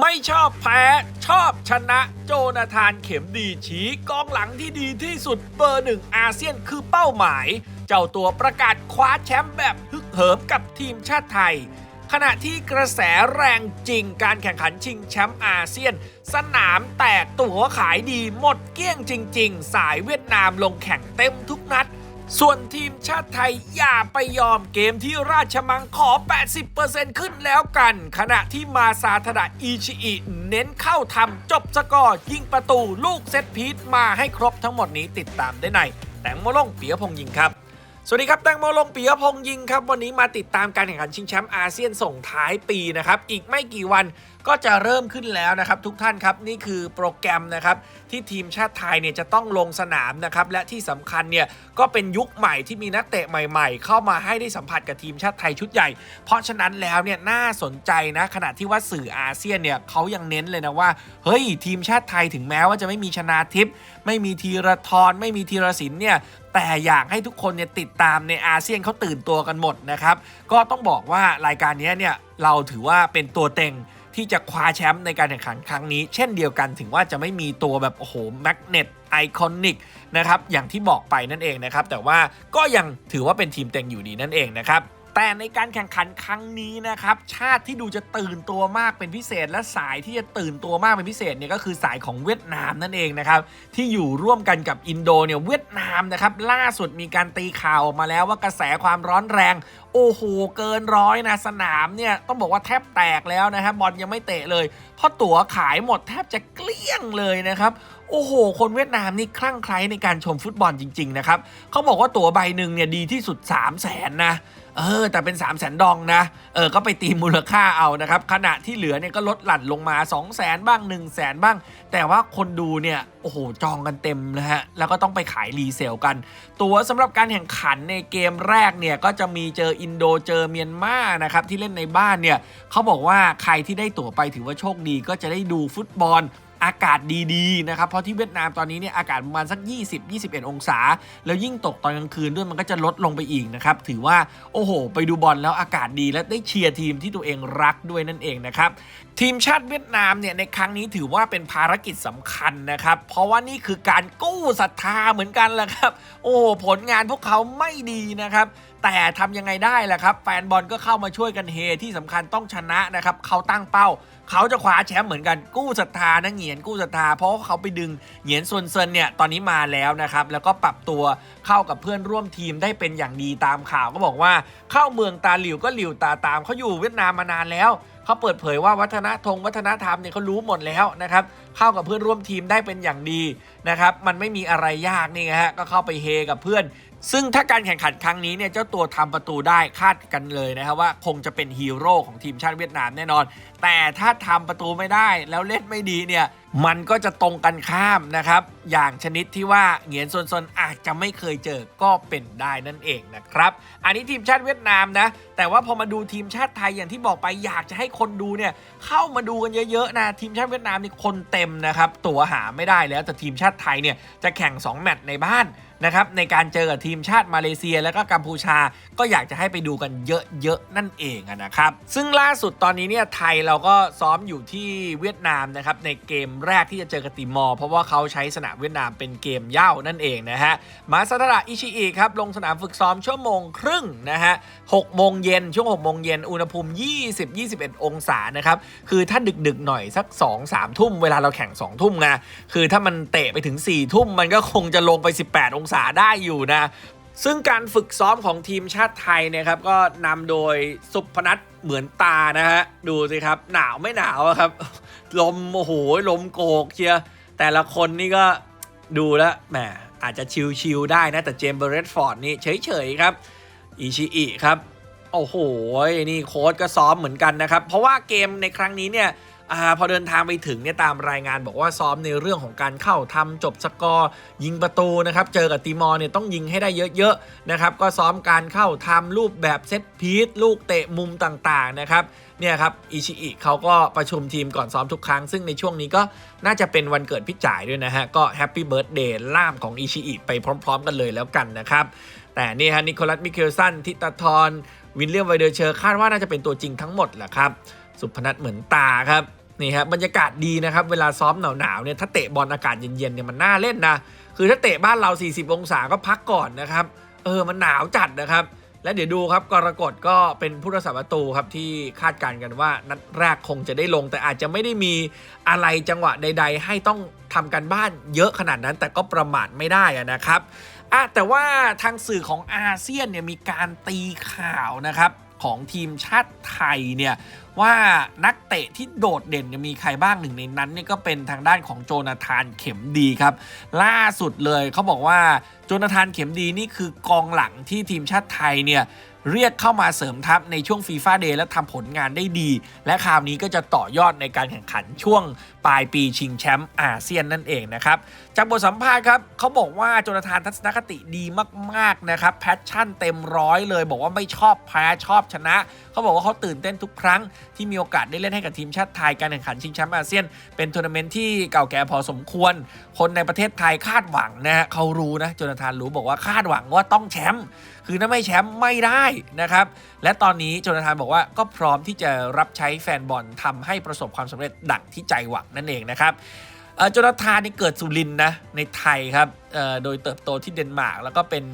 ไม่ชอบแพ้ ชอบชนะโจนาธานเข็มดีชี้กองหลังที่ดีที่สุดเบอร์หนึ่งอาเซียนคือเป้าหมาย เจ้าตัวประกาศคว้าแชมป์แบบฮึกเหิมกับทีมชาติไทย ขณะที่กระแสแรงจริงการแข่งขันชิงแชมป์อาเซียน สนามแตกตั๋วขายดีหมดเกลี้ยงจริง ๆ สายเวียดนามลงแข่งเต็มทุกนัด ส่วนทีมชาติไทยอย่าไปยอมเกมที่ราชมังขอ 80%ขึ้นแล้วกัน ขณะที่มาซาทดะอีชิอิ เน้นเข้าทำจบสกอร์ยิงประตูลูกเซตพีทมาให้ครบทั้งหมดนี้ติดตามได้ใน แตงโมลงเปียพงยิงครับ สวัสดีครับแตงโมลงปียพงษ์ยิงครับ วันนี้มาติดตามการแข่งขันชิงแชมป์อาเซียนส่งท้ายปีนะครับ อีกไม่กี่วันก็จะเริ่มขึ้นแล้วนะครับ ทุกท่านครับนี่คือโปรแกรมนะครับ ที่ทีมชาติไทยเนี่ยจะต้องลงสนามนะครับ และที่สำคัญเนี่ยก็เป็นยุคใหม่ที่มีนักเตะใหม่ ๆ เข้ามาให้ได้สัมผัสกับทีมชาติไทยชุดใหญ่ เพราะฉะนั้นแล้วเนี่ยน่าสนใจนะขณะที่ว่าสื่ออาเซียนเนี่ยเขายังเน้นเลยนะว่าเฮ้ยทีมชาติไทยถึงแม้ว่าจะไม่มีชนาทิพย์ไม่มีธีรทรไม่มีธีรศิลป์เนี่ย แต่อยากให้ทุกคนเนี่ยติดตามในอาเซียนเขาตื่นตัวกันหมดนะครับ ก็ต้องบอกว่ารายการนี้เนี่ยเราถือว่าเป็นตัวเต็งที่จะคว้าแชมป์ในการแข่งขันครั้งนี้ เช่นเดียวกันถึงว่าจะไม่มีตัวแบบโอ้โหแมกเนตไอคอนิกนะครับอย่างที่บอกไปนั่นเองนะครับแต่ว่าก็ยังถือว่าเป็นทีมเต็งอยู่ดีนั่นเองนะครับ แต่ในการแข่งขันครั้งนี้นะครับ ชาติที่ดูจะตื่นตัวมากเป็นพิเศษ และสายที่จะตื่นตัวมากเป็นพิเศษเนี่ยก็คือสายของเวียดนามนั่นเองนะครับ ที่อยู่ร่วมกันกับอินโดเนี่ยเวียดนามนะครับล่าสุดมีการตีข่าวออกมาแล้วว่ากระแสความร้อนแรง โอ้โห เกินร้อยนะสนามเนี่ยต้องบอกว่าแทบแตกแล้วนะครับบอลยังไม่เตะเลยเพราะตั๋วขายหมดแทบจะเกลี้ยงเลยนะครับโอ้โห คนเวียดนามนี่คลั่งไคล้ในการชมฟุตบอลจริง ๆ นะครับ เขาบอกว่าตั๋วใบหนึ่งเนี่ยดีที่สุด 3 0 0แสนนะ เออแต่เป็น 3 0 0แสนดองนะเออก็ไปตีมูลค่าเอานะครับขณะที่เหลือเนี่ยก็ลดหลั่นลงมา 2 0 0แสนบ้าง 1 0 0 0 0แสนบ้าง แต่ว่าคนดูเนี่ยโอ้โหจองกันเต็มนะฮะแล้วก็ต้องไปขายรีเซลกัน ตั๋วสำหรับการแข่งขันในเกมแรกเนี่ยก็จะมีเจออินโดเจอเมียนมานะครับที่เล่นในบ้านเนี่ยเขาบอกว่าใครที่ได้ตั๋วไปถือว่าโชคดีก็จะได้ดูฟุตบอล อากาศดีๆนะครับเพราะที่เวียดนามตอนนี้เนี่ยอากาศประมาณสัก 20-21 องศา แล้วยิ่งตกตอนกลางคืนด้วยมันก็จะลดลงไปอีกนะครับถือว่าโอ้โห ไปดูบอลแล้วอากาศดีและได้เชียร์ทีมที่ตัวเองรักด้วยนั่นเองนะครับทีมชาติเวียดนามเนี่ยในครั้งนี้ถือว่าเป็นภารกิจสำคัญนะครับ เพราะว่านี่คือการกู้ศรัทธาเหมือนกันแหละครับ โอ้โหผลงานพวกเขาไม่ดีนะครับ แต่ทำยังไงได้ล่ะครับ แฟนบอลก็เข้ามาช่วยกันเฮที่สำคัญต้องชนะนะครับ เขาตั้งเป้า เขาจะคว้าแชมป์เหมือนกันกู้ศรัทธานะเงียนกู้ศรัทธาเพราะเขาไปดึงเหงียนซวนเซินเนี่ยตอนนี้มาแล้วนะครับแล้วก็ปรับตัวเข้ากับเพื่อนร่วมทีมได้เป็นอย่างดีตามข่าวก็บอกว่าเข้าเมืองตาหลิวก็หลิวตาตามเขาอยู่เวียดนามมานานแล้วเขาเปิดเผยว่าวัฒนธงวัฒนธรรมเนี่ยเขารู้หมดแล้วนะครับเข้ากับเพื่อนร่วมทีมได้เป็นอย่างดีนะครับมันไม่มีอะไรยากนี่ฮะก็เข้าไปเฮกับเพื่อนซึ่งถ้าการแข่งขันครั้งนี้เนี่ยเจ้าตัวทำประตูได้คาดกันเลยนะครับว่าคงจะเป็นฮีโร่ของทีมชาติเวียดนามแน่นอน แต่ถ้าทำประตูไม่ได้แล้วเล่นไม่ดีเนี่ย มันก็จะตรงกันข้ามนะครับ อย่างชนิดที่ว่าเหงียนซนซนอาจจะไม่เคยเจอก็เป็นได้นั่นเองนะครับ อันนี้ทีมชาติเวียดนามนะ แต่ว่าพอมาดูทีมชาติไทยอย่างที่บอกไปอยากจะให้คนดูเนี่ยเข้ามาดูกันเยอะๆนะทีมชาติเวียดนามนี่คนเต็มนะครับ ตั๋วหาไม่ได้แล้วแต่ทีมชาติไทยเนี่ยจะแข่ง 2 แมตช์ในบ้านนะครับในการเจอกับทีมชาติมาเลเซียแล้วก็กัมพูชา ก็อยากจะให้ไปดูกันเยอะๆนั่นเองนะครับ ซึ่งล่าสุดตอนนี้เนี่ยไทยเราราก็ซ้อมอยู่ที่เวียดนามนะครับในเกมแรกที่จะเจอกับติมอร์ เพราะว่าเขาใช้สนามเวียดนามเป็นเกมเย้านั่นเองนะฮะมาซาตระอิชิอิครับลงสนามฝึกซ้อมชั่วโมงครึ่งนะฮะ6โมงเย็นช่วง6โมงเย็นอุณหภูมิ 20-21 องศานะครับคือถ้าดึกๆหน่อยสัก 2-3 ทุ่มเวลาเราแข่ง 2 ทุ่มไงคือถ้ามันเตะไปถึง 4 ทุ่มมันก็คงจะลงไป 18 องศาได้อยู่นะ ซึ่งการฝึกซ้อมของทีมชาติไทยเนะครับก็นำโดยสุพนัทเหมือนตานะฮะดูสิครับหนาวไม่หนาวครับ ลมโอ้โหลมโกกเชียแต่ละคนนี่ก็ดูแล้วแหมอาจจะชิลๆได้นะ แต่เจมส์เบรดฟอร์ดนี่เฉยๆครับอิชิอิครับ โอ้โห นี่โค้ชก็ซ้อมเหมือนกันนะครับ เพราะว่าเกมในครั้งนี้เนี่ย อพอเดินทางไปถึงเนี่ยตามรายงานบอกว่าซ้อมในเรื่องของการเข้าทำจบสกอร์ยิงประตูนะครับเจอกับติมอร์เนี่ยต้องยิงให้ได้เยอะๆนะครับก็ซ้อมการเข้าทำรูปแบบเซตพีทลูกเตะมุมต่างๆนะครับเนี่ยครับอิชิอิเขาก็ประชุมทีมก่อนซ้อมทุกครั้ง ซึ่งในช่วงนี้ก็น่าจะเป็นวันเกิดพี่จ่ายด้วยนะฮะ ก็แฮปปี้เบิร์ดเดย์ล่ามของอิชิอิไปพร้อม ๆ กันเลยแล้วกันนะครับ แต่นี่ฮะนิโคลัสมิเคลสันทิตาทรวินเลียมไวเดอร์เชอร์คาดว่าน่าจะเป็นตัวจริงทั้งหมดแหละครับ สุพนัทเหมือนตาครับ นี่ฮะบรรยากาศดีนะครับ เวลาซ้อมหนาวๆเนี่ยถ้าเตะบอลอากาศเย็นๆเนี่ยมันน่าเล่นนะคือถ้าเตะบ้านเรา 40 องศาก็พักก่อนนะครับ เออมันหนาวจัดนะครับ และเดี๋ยวดูครับกรกฎก็เป็นผู้รักษาประตูครับที่คาดการณ์กันว่านัดแรกคงจะได้ลง แต่อาจจะไม่ได้มีอะไรจังหวะใด ๆ ให้ต้องทำกันบ้านเยอะขนาดนั้น แต่ก็ประมาทไม่ได้นะครับอะแต่ว่าทางสื่อของอาเซียนเนี่ยมีการตีข่าวนะครับ ของทีมชาติไทยเนี่ยว่านักเตะที่โดดเด่นจะมีใครบ้างหนึ่งในนั้นเนี่ยก็เป็นทางด้านของโจนาธานเข็มดีครับ ล่าสุดเลยเขาบอกว่าโจนาธานเข็มดีนี่คือกองหลังที่ทีมชาติไทยเนี่ย เรียกเข้ามาเสริมทัพในช่วงฟีฟ่าเดย์และทำผลงานได้ดี และคราวนี้ก็จะต่อยอดในการแข่งขันช่วงปลายปีชิงแชมป์อาเซียนนั่นเองนะครับ จากบทสัมภาษณ์ครับเขาบอกว่าโจนาธานทัศนคติดีมากๆนะครับแพชชั่นเต็มร้อยเลย บอกว่าไม่ชอบแพ้ชอบชนะ เขาบอกว่าเขาตื่นเต้นทุกครั้งที่มีโอกาสได้เล่นให้กับทีมชาติไทยการแข่งขันชิงแชมป์อาเซียน เป็นทัวร์นาเมนต์ที่เก่าแก่พอสมควร คนในประเทศไทยคาดหวังนะฮะเขารู้นะโจนาธานรู้บอกว่าคาดหวังว่าต้องแชมป์คือถ้าไม่แชมป์ไม่ได้นะครับ และตอนนี้โจนาธานบอกว่าก็พร้อมที่จะรับใช้แฟนบอลทำให้ประสบความสำเร็จดั่งที่ใจหวังนั่นเองนะครับโจนาธานนี่เกิดสุรินนะในไทยครับโดยเติบโตที่เดนมาร์กแล้วก็เป็น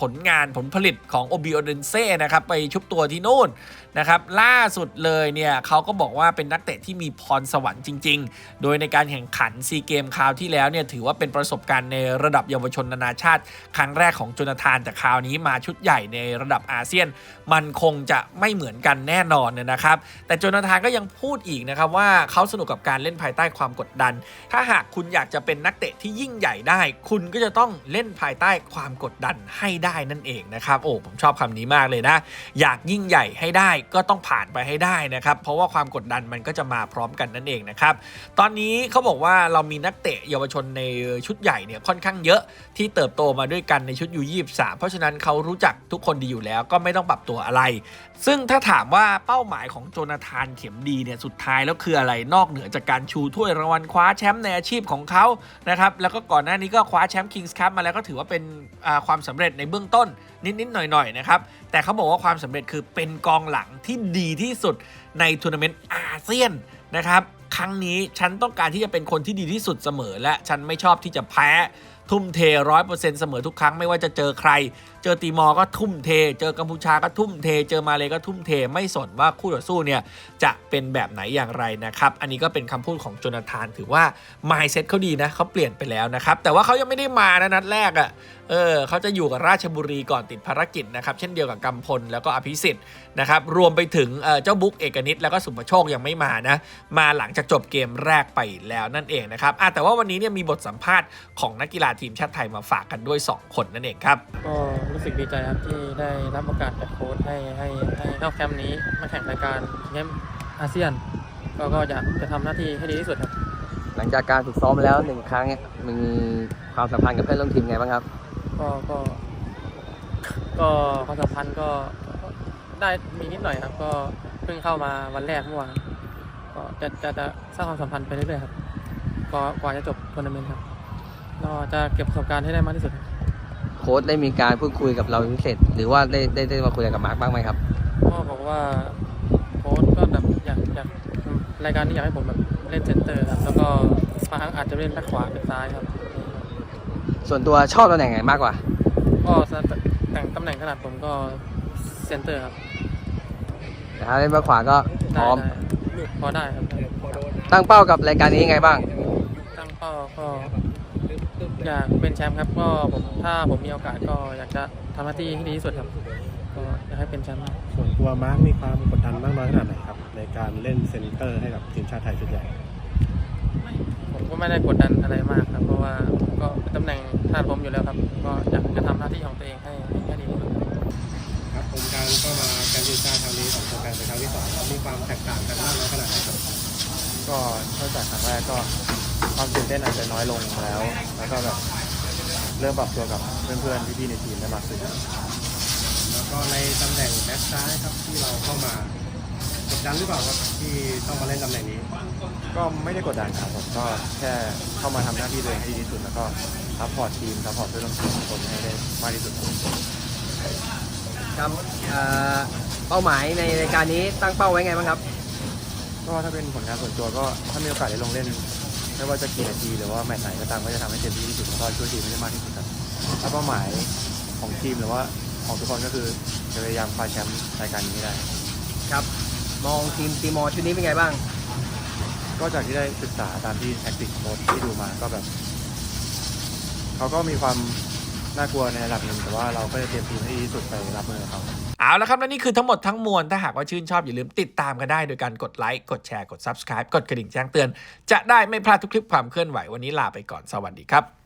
ผลงานผลผลิตของโอบิโอเดนเซ่นะครับไปชุบตัวที่นู่นนะครับล่าสุดเลยเนี่ยเขาก็บอกว่าเป็นนักเตะที่มีพรสวรรค์จริง ๆ โดยในการแข่งขันซีเกมคราวที่แล้วเนี่ยถือว่าเป็นประสบการณ์ในระดับเยาวชนนานาชาติ ครั้งแรกของโจนาธานแต่คราวนี้มาชุดใหญ่ในระดับอาเซียน มันคงจะไม่เหมือนกันแน่นอนนะครับแต่โจนาธานก็ยังพูดอีกนะครับว่าเขาสนุกกับการเล่นภายใต้ความกดดัน ถ้าหากคุณอยากจะเป็นนักเตะที่ยิ่งใหญ่ได้ คุณก็จะต้องเล่นภายใต้ความกดดันให้ได้ได้นั่นเองนะครับโอ้ผมชอบคำนี้มากเลยนะ อยากยิ่งใหญ่ให้ได้ก็ต้องผ่านไปให้ได้นะครับเพราะว่าความกดดันมันก็จะมาพร้อมกันนั่นเองนะครับตอนนี้เขาบอกว่าเรามีนักเตะเยาวชนในชุดใหญ่เนี่ยค่อนข้างเยอะที่เติบโตมาด้วยกันในชุดยูยี่สามเพราะฉะนั้นเขารู้จักทุกคนดีอยู่แล้วก็ไม่ต้องปรับตัวอะไร ซึ่งถ้าถามว่าเป้าหมายของโจนาธานเข็มดีเนี่ยสุดท้ายแล้วคืออะไรนอกเหนือจากการชูถ้วยรางวัลคว้าแชมป์ในอาชีพของเขานะครับแล้วก็ก่อนหน้านี้ก็คว้าแชมป์คิงส์คัพมาแล้วก็ถือว่าเป็นความสำเร็จในเบื้องต้นนิด ๆ หน่อย ๆ นะครับ แต่เขาบอกว่าความสำเร็จคือเป็นกองหลังที่ดีที่สุดในทัวร์นาเมนต์อาเซียนนะครับ ครั้งนี้ฉันต้องการที่จะเป็นคนที่ดีที่สุดเสมอ และฉันไม่ชอบที่จะแพ้ทุ่มเทร้อยเปอร์เซ็นต์เสมอทุกครั้งไม่ว่าจะเจอใคร เจอตีมอร์ก็ทุ่มเท เจอกัมพูชาก็ทุ่มเท เจอมาเลยก็ทุ่มเท ไม่สนว่าคู่ต่อสู้เนี่ยจะเป็นแบบไหนอย่างไรนะครับ อันนี้ก็เป็นคำพูดของโจนาธานถือว่า mindset เขาดีนะเขาเปลี่ยนไปแล้วนะครับ แต่ว่าเขายังไม่ได้มานะนัดแรกอะ่ะ เออเขาจะอยู่กับราชบุรีก่อนติดภารกิจนะครับ เช่นเดียวกับกำพลแล้วก็อภิสิทธิ์นะครับ รวมไปถึงเอ่อเจ้าบุ๊กเอกนิตแล้วก็สุภโชคยังไม่มานะ มาหลังจากจบเกมแรกไปแล้วนั่นเองนะครับอะแต่ว่าวันนี้เนี่ยมีบทสัมภาษณ์ของนักกีฬาทีมชาติไทยมาฝากกันด้วย 2 คนนั่นเองครับก็รู้สึกดีใจครับที่ได้รับโอกาสจากโค้ชให้ให้ให้เข้าแคมป์นี้มาแข่งรายการเกมอาเซียน ก็ก็จะจะทำหน้าที่ให้ดีที่สุดครับหลังจากการฝึกซ้อมแล้วหนึ่งครั้งเนี่ยมีความสัมพันธ์กับเพื่อนร่วมทีมไงบ้างครับ ก็ก็ก็ความสัมพันธ์ก็ได้มีนิดหน่อยครับ ก็เพิ่งเข้ามาวันแรกเมื่อวานก็จะจะจะสร้างความสัมพันธ์ไปเรื่อยๆครับก็กว่าจะจบทัวร์นาเมนต์ครับก็จะเก็บประสบการณ์ให้ได้มากที่สุดครับโค้ชได้มีการพูดคุยกับเราพิเศษ หรือว่าได้ได้ได้มาคุยกับมาร์คบ้างไหมครับก็บอกว่าโค้ชก็แบบอยากอยากรายการนี้อยากให้ผมแบบเล่นเซนเตอร์ครับแล้วก็บางครั้งอาจจะเล่นแบ็คขวาเป็นซ้ายครับ ส่วนตัวชอบตำแหน่งไหนมากกว่า ก็แต่งตำแหน่งขนาดผมก็เซนเตอร์ครับแต่ถ้าเล่นแบ็คขวาก็พได้ร้อมได้พอได้ครับ ตั้งเป้ากับรายการนี้ยังไงบ้าง ตั้งเป้าก็อยากเป็นแชมป์ครับก็ผมถ้าผมมีโอกาสก็อยากจะทำหน้าที่ให้ดีที่สุดครับก็อยากให้เป็นแชมป์ครับส่วนตัวมาร์กมีความกดดันมากน้อยขนาดไหนครับ ในการเล่นเซนเตอร์ให้กับทีมชาติไทยชุดใหญ่ ผมก็ไม่ได้กดดันอะไรมากครับ เพราะว่า ก็เป็นตำแหน่งถนัดผมอยู่แล้วครับ ก็อยากจะทำหน้าที่ของตัวเองให้ให้ดีที่สุดครับผมการก็มาการทีมชาติครั้งนี้ของโปรแกรมเป็นครั้งที่สองมีความแตกต่างกันมากน้อยขนาดไหนครับก็เนื่องจากครั้งแรกก็ความตื่นเต้นอาจจะน้อยลงแล้ว แล้วก็แบบเริ่มปรับตัวกับเพื่อนๆพี่ๆในทีมได้มากขึ้นแล้วก็ในตำแหน่งแบ็คซ้ายครับที่เราเข้ามา กดดันหรือเปล่าครับที่ต้องมาเล่นตำแหน่งนี้ ก็ไม่ได้กดดันครับผมก็แค่เข้ามาทำหน้าที่ตัวเองให้ดีที่สุด แล้วก็ซัพพอร์ตทีมซัพพอร์ตเพื่อนร่วมทีมทุกคนให้ได้มากที่สุดครับเป้าหมายในรายการนี้ตั้งเป้าไว้ไงบ้างครับกก็ถ้าเป็นผลงานส่วนตัวก็ถ้ามีโอกาสได้ลงเล่น ไม่ว่าจะกี่นาทีหรือว่าแมตช์ไหนก็ตามก็จะทำให้เต็มที่ที่สุดแล้วก็ช่วยทีมให้ได้มากที่สุดครับถ้าเป้าหมายของทีมหรือว่าของทุกคนก็คือจะพยายามคว้าแชมป์รายการนี้ให้ได้ ครับ มองทีมตีมอร์ชุดนี้เป็นไงบ้าง ก็จากที่ได้ศึกษาตามที่แท็กติกโค้ชที่ดูมาก็แบบ เขาก็มีความน่ากลัวในระดับหนึ่งแต่ว่าเราก็จะเตรียมทีมให้ดีที่สุดไปรับมือกับเขา เอาละครับและนี่คือทั้งหมดทั้งมวล ถ้าหากว่าชื่นชอบอย่าลืมติดตามกันได้โดยการกดไลค์ กดแชร์ กด Subscribe กดกระดิ่งแจ้งเตือน จะได้ไม่พลาดทุกคลิปความเคลื่อนไหววันนี้ลาไปก่อนสวัสดีครับ